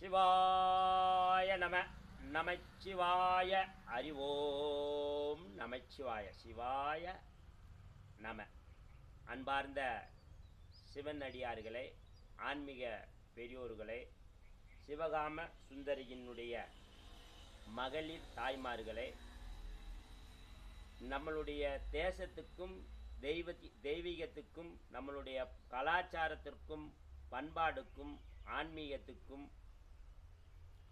சிவாய நம நமச்சிவாய அறிவோம். நமச்சிவாய சிவாய நம. அன்பார்ந்த சிவன் அடியார்களே ஆன்மீக பெரியோர்களே சிவகாம சுந்தரியினுடைய மகளிர் தாய்மார்களே நம்மளுடைய தேசத்துக்கும் தெய்வ தெய்வீகத்துக்கும் நம்மளுடைய கலாச்சாரத்திற்கும் பண்பாடுக்கும் ஆன்மீகத்துக்கும்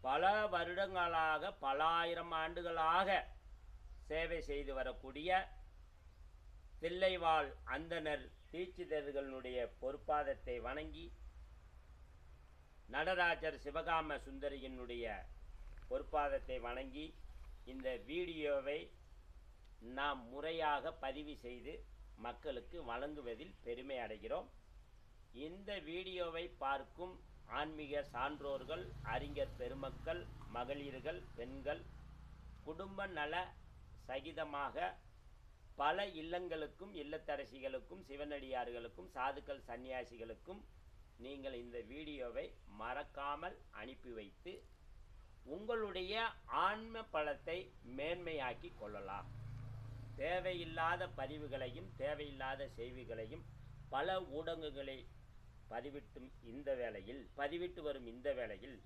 பல வருடங்களாக பல ஆயிரம் ஆண்டுகளாக சேவை செய்து வரக்கூடிய தில்லைவாழ் அந்தனர் தீட்சிதர்களுடைய பொற்பாதத்தை வணங்கி நடராஜர் சிவகாம சுந்தரியினுடைய பொற்பாதத்தை வணங்கி இந்த வீடியோவை நாம் முறையாக பதிவு செய்து மக்களுக்கு வழங்குவதில் பெருமை அடைகிறோம். இந்த வீடியோவை பார்க்கும் ஆன்மீக சான்றோர்கள் அறிஞர் பெருமக்கள் மகளிர்கள் பெண்கள் குடும்ப நல சகிதமாக பல இல்லங்களுக்கும் இல்லத்தரசிகளுக்கும் சிவனடியார்களுக்கும் சாதுக்கள் சன்னியாசிகளுக்கும் நீங்கள் இந்த வீடியோவை மறக்காமல் அனுப்பி வைத்து உங்களுடைய ஆன்ம பலத்தை மேன்மையாக்கி கொள்ளலாம். தேவையில்லாத பதிவுகளையும் தேவையில்லாத செய்திகளையும் பல ஊடகங்களை பதிவிட்டும் இந்த வேளையில் பதிவிட்டு வரும் இந்த வேளையில்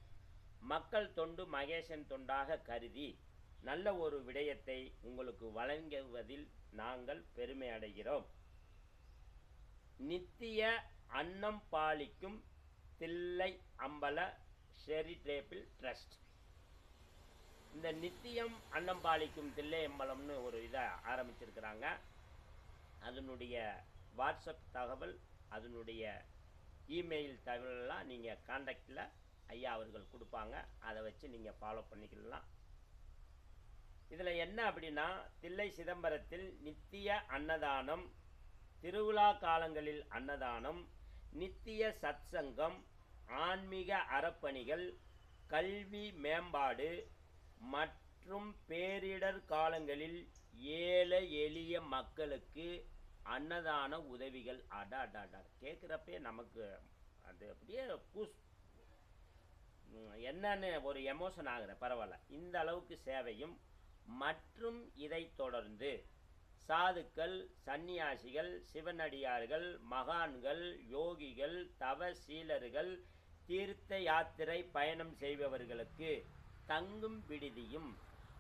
மக்கள் தொண்டு மகேசன் தொண்டாக கருதி நல்ல ஒரு விடயத்தை உங்களுக்கு வழங்குவதில் நாங்கள் பெருமை அடைகிறோம். நித்திய அன்னம் பாலிக்கும் தில்லை அம்பல ஷெரிடேபிள் ட்ரஸ்ட். இந்த நித்தியம் அன்னம் பாலிக்கும் தில்லை அம்பலம்னு ஒரு இதை ஆரம்பிச்சிருக்கிறாங்க. அதனுடைய வாட்ஸ்அப் தகவல் அதனுடைய இமெயில் தகவலெல்லாம் நீங்கள் காண்டாக்டில் ஐயா அவர்கள் கொடுப்பாங்க. அதை வச்சு நீங்கள் ஃபாலோ பண்ணிக்கலாம். இதில் என்ன அப்படின்னா தில்லை சிதம்பரத்தில் நித்திய அன்னதானம் திருவிழா காலங்களில் அன்னதானம் நித்திய சத்சங்கம் ஆன்மீக அறப்பணிகள் கல்வி மேம்பாடு மற்றும் பேரிடர் காலங்களில் ஏழை எளிய மக்களுக்கு அன்னதான உதவிகள். அடா அடா அடா. கேட்குறப்பே நமக்கு அது அப்படியே பூஸ் என்னன்னு ஒரு எமோஷன் ஆகுற பரவாயில்ல. இந்த அளவுக்கு சேவையும் மற்றும் இதை தொடர்ந்து சாதுக்கள் சந்நியாசிகள் சிவனடியார்கள் மகான்கள் யோகிகள் தவசீலர்கள் தீர்த்த யாத்திரை பயணம் செய்பவர்களுக்கு தங்கும் விடுதியும்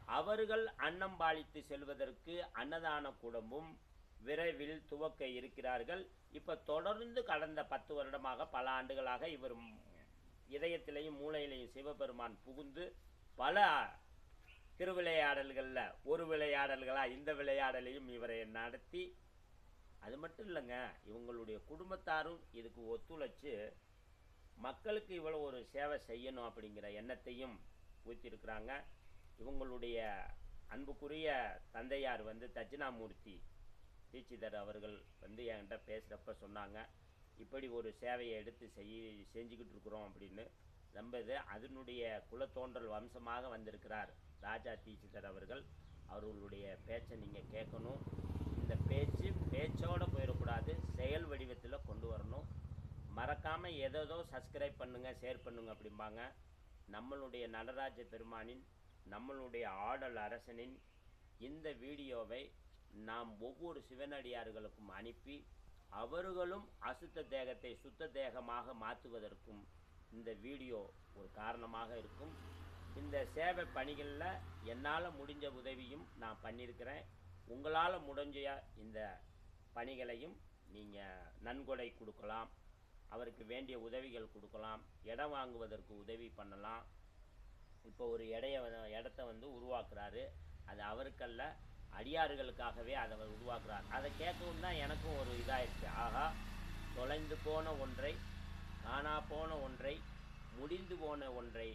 அவர்கள் அன்னம் பாலித்து செல்வதற்கு அன்னதான கூடமும் விரைவில் துவக்க இருக்கிறார்கள். இப்போ தொடர்ந்து கடந்த பத்து வருடமாக பல ஆண்டுகளாக இவர் இதயத்திலையும் மூளையிலையும் சிவபெருமான் புகுந்து பல திருவிளையாடல்களில் ஒரு விளையாடல்களாக இந்த விளையாடலையும் இவரை நடத்தி அது மட்டும் இல்லைங்க இவங்களுடைய குடும்பத்தாரும் இதுக்கு ஒத்துழைச்சு மக்களுக்கு இவ்வளோ ஒரு சேவை செய்யணும் அப்படிங்கிற எண்ணத்தையும் ஊற்றிருக்கிறாங்க இவங்களுடைய அன்புக்குரிய தந்தையார் வந்து தட்சிணாமூர்த்தி தீட்சிதர் அவர்கள் வந்து என்கிட்ட பேசுகிறப்ப சொன்னாங்க இப்படி ஒரு சேவையை எடுத்து செய் செஞ்சுக்கிட்டு இருக்கிறோம் அப்படின்னு. ரொம்ப இது அதனுடைய குலத்தோன்றல் வம்சமாக வந்திருக்கிறார் ராஜா தீட்சிதர் அவர்கள். அவர்களுடைய பேச்சை நீங்கள் கேட்கணும். இந்த பேச்சு பேச்சோடு போயிடக்கூடாது செயல் வடிவத்தில் கொண்டு வரணும். மறக்காமல் எதோ சப்ஸ்கிரைப் பண்ணுங்கள் ஷேர் பண்ணுங்க அப்படிம்பாங்க. நம்மளுடைய நடராஜ பெருமானின் நம்மளுடைய ஆடல் அரசனின் இந்த வீடியோவை நாம் ஒவ்வொரு சிவனடியார்களுக்கும் அனுப்பி அவர்களும் அசுத்த தேகத்தை சுத்த தேகமாக மாற்றுவதற்கும் இந்த வீடியோ ஒரு காரணமாக இருக்கும். இந்த சேவை பணிகளில் என்னால் முடிஞ்ச உதவியும் நான் பண்ணியிருக்கிறேன் உங்களால் முடிஞ்ச இந்த பணிகளையும் நீங்கள் நன்கொடை கொடுக்கலாம். அவருக்கு வேண்டிய உதவிகள் கொடுக்கலாம். இடம் வாங்குவதற்கு உதவி பண்ணலாம். இப்போ ஒரு இடைய இடத்த வந்து உருவாக்குறாரு. அது அவருக்கல்ல அடியார்களுக்காகவே அதை அவர் உருவாக்குறார். அதை கேட்கவும் தான் எனக்கும் ஒரு இதாகிடுச்சு ஆகா தொலைந்து போன ஒன்றை காணா போன ஒன்றை முடிந்து போன ஒன்றை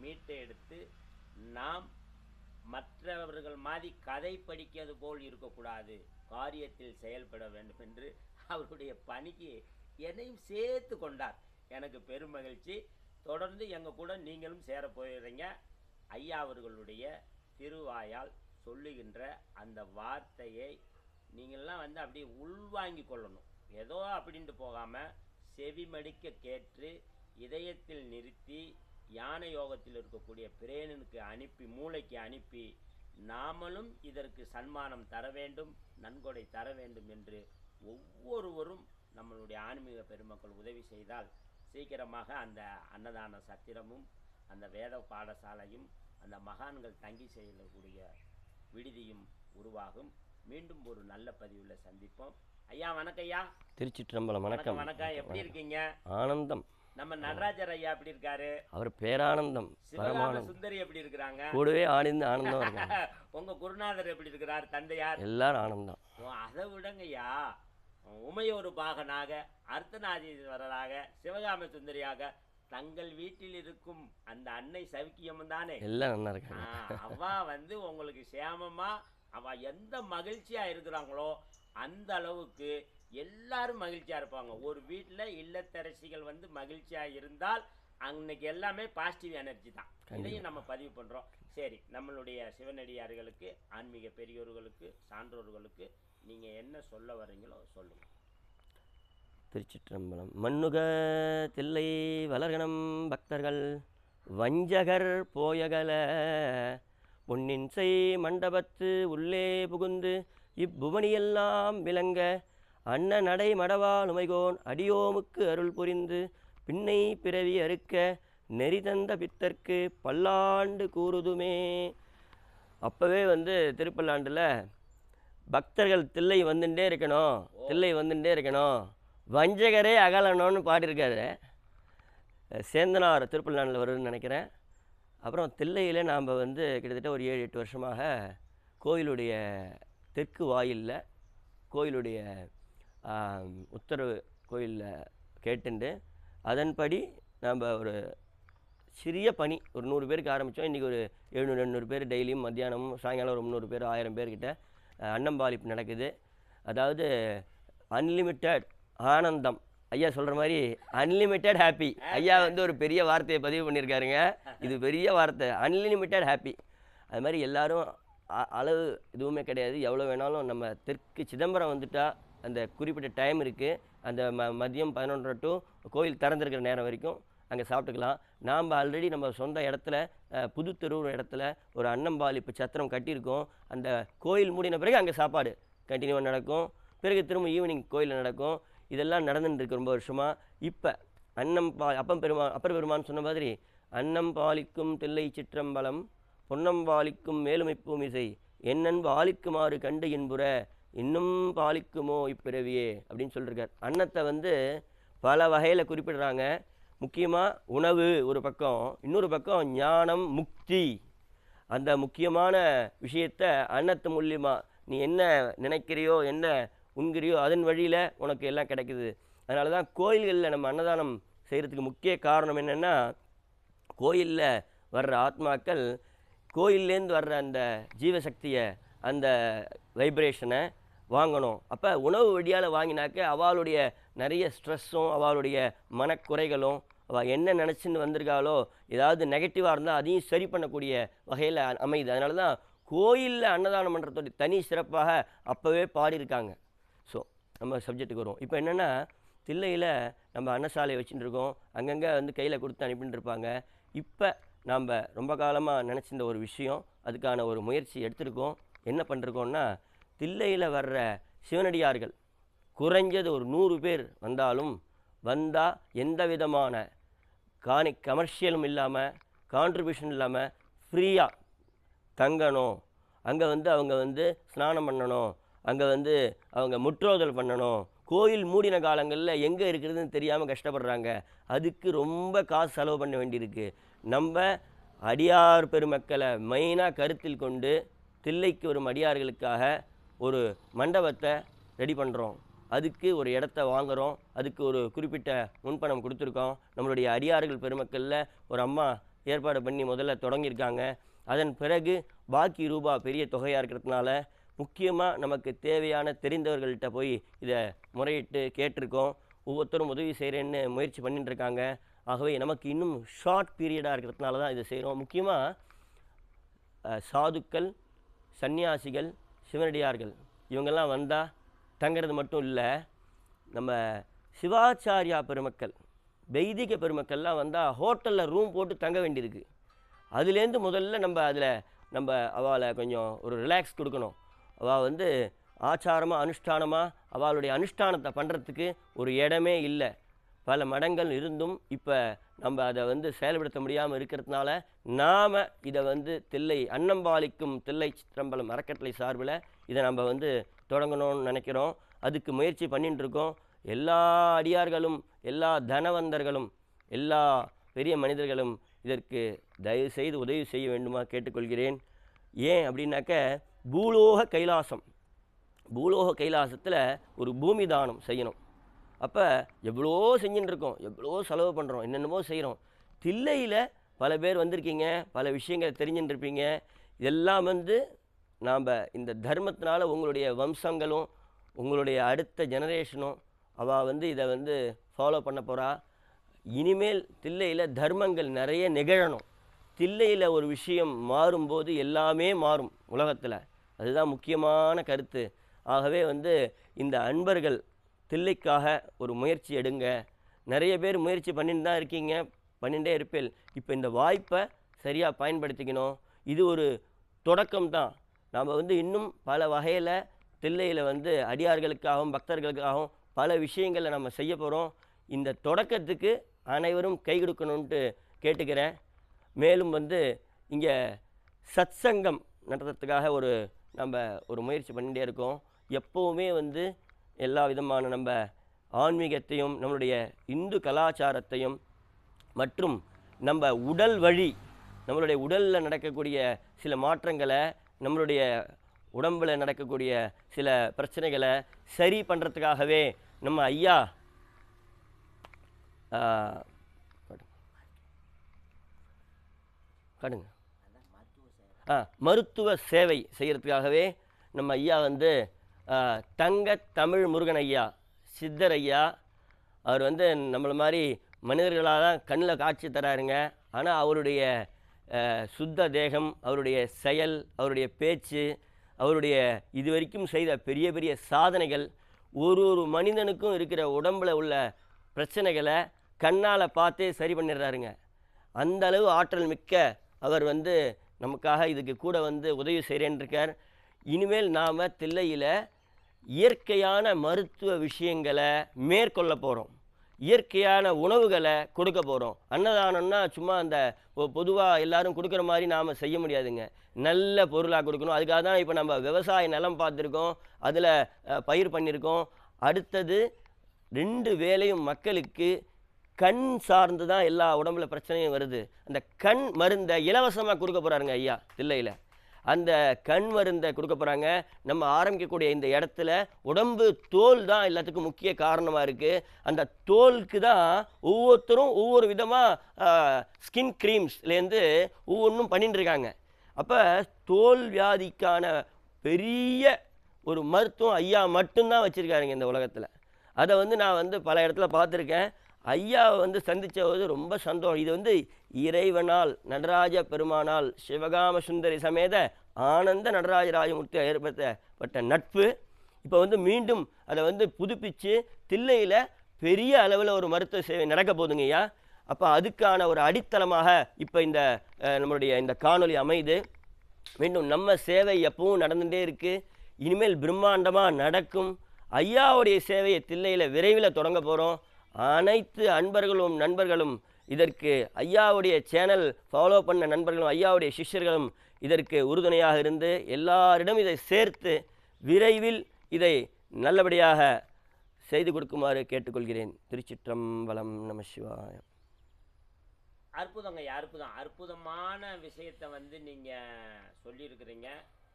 மீட்டு எடுத்து நாம் மற்றவர்கள் மாதிரி கதை படிக்கிறது போல் இருக்கக்கூடாது. காரியத்தில் செயல்பட வேண்டும் என்று அவருடைய பணிக்கு என்னையும் சேர்த்து கொண்டார். எனக்கு பெரும் மகிழ்ச்சி. தொடர்ந்து எங்கள் கூட நீங்களும் சேர போயிடுறீங்க ஐயா அவர்களுடைய திருவாயால் சொல்லுகின்ற அந்த வார்த்தையை நீங்கள்லாம் வந்து அப்படியே உள்வாங்கி கொள்ளணும். ஏதோ அப்படின்ட்டு போகாமல் செவிமடிக்க கேட்டு இதயத்தில் நிறுத்தி யானை யோகத்தில் இருக்கக்கூடிய பிரேனனுக்கு அனுப்பி மூளைக்கு அனுப்பி நாமளும் இதற்கு சன்மானம் தர வேண்டும் நன்கொடை தர வேண்டும் என்று ஒவ்வொருவரும் நம்மளுடைய ஆன்மீக பெருமக்கள் உதவி செய்தால் சீக்கிரமாக அந்த அன்னதான சத்திரமும் அந்த வேத பாடசாலையும் அந்த மகான்கள் தங்கி செய்யக்கூடிய விடுதியும் உருவாகும். மீண்டும் ஒரு நல்ல பதிவில் சந்திப்போம். ஐயா வணக்கம் ஐயா. திருச்சிற்றம்பலம் வணக்கம். வணக்கம் எப்படி இருக்கீங்க? ஆனந்தம். நம்ம நடராஜர் ஐயா எப்படி இருக்காரு? அவர் பேரானந்தம். பரமானந்தம். சுந்தரி எப்படி இருக்கிறாங்க? கூடவே ஆனந்த ஆனந்தம் உங்க குருநாதர் எப்படி இருக்கிறார்? தந்தையார்? எல்லாரும் ஆனந்தம். அதை விடுங்கய்யா உமையொரு பாகனாக அர்த்தநாதீஸ்வரராக சிவகாம சுந்தரியாக தங்கள் வீட்டில் இருக்கும் அந்த அன்னை சவிக்கியம் தானே? எல்லாம் நல்லா இருக்காங்க. அவ வந்து உங்களுக்கு சேமமா? அவ எந்த மகிழ்ச்சியா இருக்கிறாங்களோ அந்த அளவுக்கு எல்லாரும் மகிழ்ச்சியா இருப்பாங்க. ஒரு வீட்டில் இல்லத்தரசிகள் வந்து மகிழ்ச்சியா இருந்தால் அன்னைக்கு எல்லாமே பாசிட்டிவ் எனர்ஜி தான். இதையும் நம்ம பதிவு பண்றோம். சரி நம்மளுடைய சிவனடியார்களுக்கு ஆன்மீக பெரியோர்களுக்கு சான்றோர்களுக்கு நீங்க என்ன சொல்ல வர்றீங்களோ சொல்லுங்க. திருச்சிற்றம்பலம். மண்ணுக தில்லை வளர்கணம் பக்தர்கள் வஞ்சகர் போயகல. பொன்னின் செய் மண்டபத்து உள்ளே புகுந்து இப்புவனியெல்லாம் விளங்க அன்ன நடை மடவால் உமைகோன் அடியோமுக்கு அருள் புரிந்து பின்னை பிறவி அறுக்க நெறி தந்த பித்தர்க்கு பல்லாண்டு கூறுதுமே. அப்போவே வந்து திருப்பல்லாண்டில் பக்தர்கள் தில்லை வந்துட்டே இருக்கணும் தில்லை வந்துட்டே இருக்கணும். வஞ்சகரே அகலனோன்னு பாடியிருக்காரு. சேந்தனார் திருப்பல்லாண்டில் வருதுன்னு நினைக்கிறேன். அப்புறம் தில்லையில் நாம் வந்து கிட்டத்தட்ட ஒரு ஏழு எட்டு வருஷமாக கோயிலுடைய தெற்கு வாயிலில் கோயிலுடைய உத்தரவு கோயிலில் கேட்டுண்டு அதன்படி நாம் ஒரு சிறிய பணி ஒரு நூறு பேருக்கு ஆரம்பித்தோம் இன்றைக்கி ஒரு எழுநூறு எண்ணூறு பேர் டெய்லியும் மத்தியானமும் சாயங்காலம் ஒரு முந்நூறு பேர் ஆயிரம் பேர்கிட்ட அன்னம்பாலிப்பு அன்னம்பாளிப்பு நடக்குது. அதாவது அன்லிமிட்டெட் ஆனந்தம். ஐயா சொல்கிற மாதிரி அன்லிமிட்டெட் ஹாப்பி ஐயா வந்து ஒரு பெரிய வார்த்தையை பதிவு பண்ணியிருக்காருங்க. இது பெரிய வார்த்தை. அன்லிமிட்டெட் ஹாப்பி அது மாதிரி எல்லோரும் அ- அளவு எதுவுமே கிடையாது. எவ்வளோ வேணாலும் நம்ம தெற்கு சிதம்பரம் வந்துட்டால் அந்த குறிப்பிட்ட டைம் இருக்குது அந்த ம மதியம் பதினொன்றரை டு கோயில் திறந்துருக்கிற நேரம் வரைக்கும் அங்கே சாப்பிட்டுக்கலாம். நாம் ஆல்ரெடி நம்ம சொந்த இடத்துல புதுத்தெருவு இடத்துல ஒரு அன்னம்பாளிப்பு சத்திரம் கட்டியிருக்கோம். அந்த கோயில் மூடின பிறகு அங்கே சாப்பாடு கண்டினியூவாக நடக்கும். பிறகு திரும்ப ஈவினிங் கோயிலில் நடக்கும். இதெல்லாம் நடந்துட்டுருக்கு ரொம்ப வருஷமாக இப்போ அன்னம் பா அப்பம் பெருமான் அப்பர் பெருமான் சொன்ன மாதிரி அன்னம் பாலிக்கும் தில்லை சிற்றம்பலம் பொன்னம் பாலிக்கும் மேலுமைப்பும் இசை என்னன் பாலிக்குமாறு கண்டு இன்புற இன்னும் பாலிக்குமோ இப்பிறவியே அப்படின்னு சொல்லியிருக்கார் அன்னத்தை வந்து பல வகையில் குறிப்பிடுறாங்க. முக்கியமாக உணவு ஒரு பக்கம் இன்னொரு பக்கம் ஞானம் முக்தி. அந்த முக்கியமான விஷயத்த அன்னத்து மூலியமாக நீ என்ன நினைக்கிறியோ என்ன உண்கிறியோ அதன் வழியில் உனக்கு எல்லாம் கிடைக்குது. அதனால தான் கோயில்களில் நம்ம அன்னதானம் செய்கிறதுக்கு முக்கிய காரணம் என்னென்னா கோயிலில் வர்ற ஆத்மாக்கள் கோயில்லேருந்து வர்ற அந்த ஜீவசக்தியை அந்த வைப்ரேஷனை வாங்கணும். அப்போ உணவு வழியால் வாங்கினாக்க அவளுடைய நிறைய ஸ்ட்ரெஸ்ஸும் அவளுடைய மனக்குறைகளும் அவள் என்ன நினச்சின்னு வந்திருக்காளோ ஏதாவது நெகட்டிவாக இருந்தால் அதையும் சரி பண்ணக்கூடிய வகையில் அமையுது. அதனால தான் கோயிலில் அன்னதானம் பண்ணுறதுடைய தனி சிறப்பாக அப்போவே பாடியிருக்காங்க. நம்ம சப்ஜெக்ட்டுக்கு வரும். இப்போ என்னென்னா தில்லையில் நம்ம அன்னசாலை வச்சுட்டு இருக்கோம். அங்கங்கே வந்து கையில் கொடுத்து அனுப்பிட்டு இருப்பாங்க இப்போ நாம் ரொம்ப காலமாக நினச்சிருந்த ஒரு விஷயம் அதுக்கான ஒரு முயற்சி எடுத்திருக்கோம். என்ன பண்ணிருக்கோம்னா தில்லையில் வர்ற சிவனடியார்கள் குறைஞ்சது ஒரு நூறு பேர் வந்தாலும் வந்தால் எந்த விதமான காணி கமர்ஷியலும் இல்லாமல் கான்ட்ரிபியூஷன் இல்லாமல் ஃப்ரீயாக தங்கணும். அங்கே வந்து அவங்க வந்து ஸ்நானம் பண்ணணும். அங்கே வந்து அவங்க முற்றோதல் பண்ணணும். கோயில் மூடின காலங்களில் எங்கே இருக்கிறதுன்னு தெரியாமல் கஷ்டப்படுறாங்க. அதுக்கு ரொம்ப காசு செலவு பண்ண வேண்டியிருக்கு. நம்ம அடியார் பெருமக்களை மெயினாக கருத்தில் கொண்டு தில்லைக்கு வரும் அடியார்களுக்காக ஒரு மண்டபத்தை ரெடி பண்ணுறோம் அதுக்கு ஒரு இடத்த வாங்குகிறோம் அதுக்கு ஒரு குறிப்பிட்ட முன்பணம் கொடுத்துருக்கோம். நம்மளுடைய அடியார்கள் பெருமக்களில் ஒரு அம்மா ஏற்பாடு பண்ணி முதல்ல தொடங்கியிருக்காங்க. அதன் பிறகு பாக்கி ரூபா பெரிய தொகையாக இருக்கிறதுனால முக்கியமாக நமக்கு தேவையான தெரிந்தவர்கள்ட்ட போய் இதை முறையிட்டு கேட்டிருக்கோம். ஒவ்வொருத்தரும் உதவி செய்கிறேன்னு முயற்சி பண்ணிட்டு இருக்காங்க ஆகவே நமக்கு இன்னும் ஷார்ட் பீரியடாக இருக்கிறதுனால தான் இதை செய்கிறோம் முக்கியமாக சாதுக்கள் சன்னியாசிகள் சிவனடியார்கள் இவங்கெல்லாம் வந்தால் தங்கிறது மட்டும் இல்லை நம்ம சிவாச்சாரியா பெருமக்கள் வைதிக பெருமக்கள்லாம் வந்தால் ஹோட்டலில் ரூம் போட்டு தங்க வேண்டியிருக்கு. அதுலேருந்து முதல்ல நம்ம அதில் நம்ம அவளை கொஞ்சம் ஒரு ரிலாக்ஸ் கொடுக்கணும். அவள் வந்து ஆச்சாரமாக அனுஷ்டானமாக அவளுடைய அனுஷ்டானத்தை பண்ணுறதுக்கு ஒரு இடமே இல்லை. பல மடங்கள் இருந்தும் இப்போ நம்ம அதை வந்து செயல்படுத்த முடியாமல் இருக்கிறதுனால நாம் இதை வந்து தில்லை அன்னம்பாலிக்கும் தில்லை சித்திரம்பலம் அறக்கட்டளை சார்பில் இதை நம்ம வந்து தொடங்கணும்னு நினைக்கிறோம். அதுக்கு முயற்சி பண்ணிட்டு இருக்கோம். எல்லா அடியார்களும் எல்லா தனவந்தர்களும் எல்லா பெரிய மனிதர்களும் இதற்கு தயவு செய்து உதவி செய்ய வேண்டுமா கேட்டுக்கொள்கிறேன். ஏன் அப்படின்னாக்க பூலோக கைலாசம். பூலோக கைலாசத்தில் ஒரு பூமி தானம் செய்யணும். அப்போ எவ்வளோ செஞ்சுட்டு இருக்கோம் எவ்வளோ செலவு பண்ணுறோம் என்னென்னமோ செய்கிறோம் தில்லையில் பல பேர் வந்திருக்கீங்க பல விஷயங்களை தெரிஞ்சுட்டு இருப்பீங்க இதெல்லாம் வந்து நாம் இந்த தர்மத்தினால உங்களுடைய வம்சங்களும் உங்களுடைய அடுத்த ஜெனரேஷனும் அவள் வந்து இதை வந்து ஃபாலோ பண்ண போகிறா இனிமேல் தில்லையில் தர்மங்கள் நிறைய நிகழணும். தில்லையில் ஒரு விஷயம் மாறும்போது எல்லாமே மாறும் உலகத்தில். அதுதான் முக்கியமான கருத்து. ஆகவே வந்து இந்த அன்பர்கள் தில்லைக்காக ஒரு முயற்சி எடுங்க. நிறைய பேர் முயற்சி பண்ணிட்டு தான் இருக்கீங்க பண்ணிகிட்டே இருப்பேன் இப்போ இந்த வாய்ப்பை சரியாக பயன்படுத்திக்கணும். இது ஒரு தொடக்கம் தான். நாம் வந்து இன்னும் பல வகையில் தில்லையில் வந்து அடியார்களுக்காகவும் பக்தர்களுக்காகவும் பல விஷயங்களை நம்ம செய்ய போகிறோம் இந்த தொடக்கத்துக்கு அனைவரும் கை கொடுக்கணுன்ட்டு கேட்டுக்கிறேன். மேலும் வந்து இங்கே சத்சங்கம் நடத்துறதுக்காக ஒரு நம்ம ஒரு முயற்சி பண்ணிகிட்டே இருக்கோம் எப்போவுமே வந்து எல்லா விதமான நம்ம ஆன்மீகத்தையும் நம்மளுடைய இந்து கலாச்சாரத்தையும் மற்றும் நம்ம உடல் வழி நம்மளுடைய உடலில் நடக்கக்கூடிய சில மாற்றங்களை நம்மளுடைய உடம்பில் நடக்கக்கூடிய சில பிரச்சனைகளை சரி பண்ணுறதுக்காகவே நம்ம ஐயா ஆ, காட்டுங்க. மருத்துவ சேவை செய்கிறதுக்காகவே நம்ம ஐயா வந்து தங்க தமிழ் முருகன் ஐயா சித்தர் ஐயா அவர் வந்து நம்மளை மாதிரி மனிதர்களாக தான் கண்ணில் காட்சி தராருங்க. ஆனால் அவருடைய சுத்த தேகம் அவருடைய செயல் அவருடைய பேச்சு அவருடைய இதுவரைக்கும் செய்த பெரிய பெரிய சாதனைகள் ஒரு ஒரு மனிதனுக்கும் இருக்கிற உடம்பில் உள்ள பிரச்சனைகளை கண்ணால் பார்த்தே சரி பண்ணிடுறாருங்க. அந்த அளவு ஆற்றல் மிக்க அவர் வந்து நமக்காக இதுக்கு கூட வந்து உதவி செய்கிறேன்ருக்கார் இனிமேல் நாம் தில்லையில் இயற்கையான மருத்துவ விஷயங்களை மேற்கொள்ள போகிறோம் இயற்கையான உணவுகளை கொடுக்க போகிறோம் அன்னதானம்னா சும்மா அந்த பொதுவாக எல்லாரும் கொடுக்குற மாதிரி நாம் செய்ய முடியாதுங்க. நல்ல பொருளாக கொடுக்கணும். அதுக்காக தான் இப்போ நம்ம விவசாய நிலம் பார்த்துருக்கோம். அதில் பயிர் பண்ணியிருக்கோம் அடுத்தது ரெண்டு வேலையும் மக்களுக்கு கண் சார்ந்து தான் எல்லா உடம்புல பிரச்சனையும் வருது. அந்த கண் மருந்தை இலவசமாக கொடுக்க போகிறாருங்க ஐயா தில்லையில். அந்த கண் மருந்தை கொடுக்க போகிறாங்க நம்ம ஆரம்பிக்கக்கூடிய இந்த இடத்துல உடம்பு தோல் தான் எல்லாத்துக்கும் முக்கிய காரணமாக இருக்குது அந்த தோலுக்கு தான் ஒவ்வொருத்தரும் ஒவ்வொரு விதமாக ஸ்கின் க்ரீம்ஸ்லேருந்து ஒவ்வொன்றும் பண்ணிட்டுருக்காங்க அப்போ தோல் வியாதிக்கான பெரிய ஒரு மருத்துவம் ஐயா மட்டும்தான் வச்சுருக்காருங்க இந்த உலகத்தில். அதை வந்து நான் வந்து பல இடத்துல பார்த்துருக்கேன். ஐயாவை வந்து சந்தித்த போது ரொம்ப சந்தோஷம். இது வந்து இறைவனால் நடராஜ பெருமானால் சிவகாம சுந்தரி சமேத ஆனந்த நடராஜ ராஜமூர்த்தி ஏற்படுத்தப்பட்ட நட்பு. இப்போ வந்து மீண்டும் அதை வந்து புதுப்பித்து தில்லையில் பெரிய அளவில் ஒரு மருத்துவ சேவை நடக்க போதுங்க ஐயா. அப்போ அதுக்கான ஒரு அடித்தளமாக இப்போ இந்த நம்மளுடைய இந்த காணொளி அமைது மீண்டும் நம்ம சேவை எப்பவும் நடந்துகிட்டே இருக்குது இனிமேல் பிரம்மாண்டமாக நடக்கும். ஐயாவுடைய சேவையை தில்லையில் விரைவில் தொடங்க போகிறோம் அனைத்து அன்பர்களும் நண்பர்களும் இதற்கு ஐயாவுடைய சேனல் ஃபாலோ பண்ண நண்பர்களும் ஐயாவுடைய சிஷ்யர்களும் இதற்கு உறுதுணையாக இருந்து எல்லாரிடம் இதை சேர்த்து விரைவில் இதை நல்லபடியாக செய்து கொடுக்குமாறு கேட்டுக்கொள்கிறேன். திருச்சிற்றம்பலம் நம சிவாய. அற்புதங்க அற்புதம். அற்புதமான விஷயத்தை வந்து நீங்கள் சொல்லியிருக்கிறீங்க.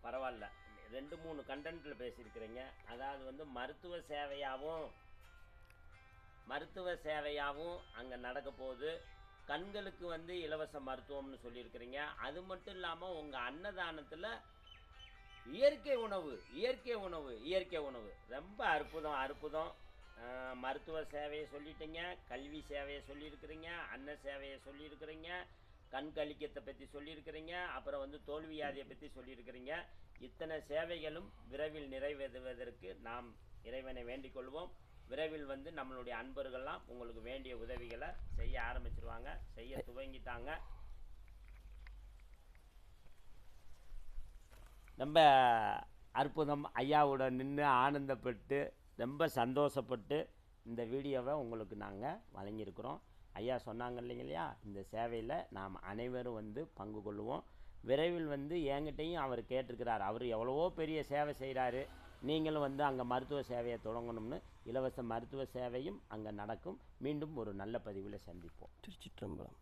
பரவாயில்ல. ரெண்டு மூணு கண்டென்ட்டில் பேசியிருக்கிறீங்க. அதாவது வந்து மருத்துவ சேவையாகவும் மருத்துவ சேவையாகவும் அங்கே நடக்க போகுது. கண்களுக்கு வந்து இலவச மருத்துவம்னு சொல்லியிருக்கிறீங்க. அது மட்டும் இல்லாமல் உங்கள் அன்னதானத்தில் இயற்கை உணவு இயற்கை உணவு இயற்கை உணவு. ரொம்ப அற்புதம் அற்புதம். மருத்துவ சேவையை சொல்லிட்டீங்க கல்வி சேவையை சொல்லியிருக்கிறீங்க அன்ன சேவையை சொல்லியிருக்கிறீங்க கண் கழிக்கத்தை பற்றி சொல்லியிருக்கிறீங்க அப்புறம் வந்து தோல்வியாதியை பற்றி சொல்லியிருக்கிறீங்க. இத்தனை சேவைகளும் விரைவில் நிறைவேறுவதற்கு நாம் இறைவனை வேண்டிக் கொள்வோம். விரைவில் வந்து நம்மளுடைய அன்பர்கள்லாம் உங்களுக்கு வேண்டிய உதவிகளை செய்ய ஆரம்பிச்சிருவாங்க. செய்ய துவங்கிட்டாங்க. ரொம்ப அற்புதம் ஐயாவோட நின்று ஆனந்தப்பட்டு ரொம்ப சந்தோஷப்பட்டு இந்த வீடியோவை உங்களுக்கு நாங்கள் வழங்கியிருக்கிறோம். ஐயா சொன்னாங்க இல்லைங்க இல்லையா இந்த சேவையில் நாம் அனைவரும் வந்து பங்கு கொள்வோம் விரைவில் வந்து என்கிட்டையும் அவர் கேட்டிருக்கிறார். அவர் எவ்வளவோ பெரிய சேவை செய்கிறாரு நீங்களும் வந்து அங்கே மருத்துவ சேவையை தொடங்கணும்னு இலவச மருத்துவ சேவையும் அங்கே நடக்கும். மீண்டும் ஒரு நல்ல பதிவில் சந்திப்போம். திருச்சிற்றம்பலம்.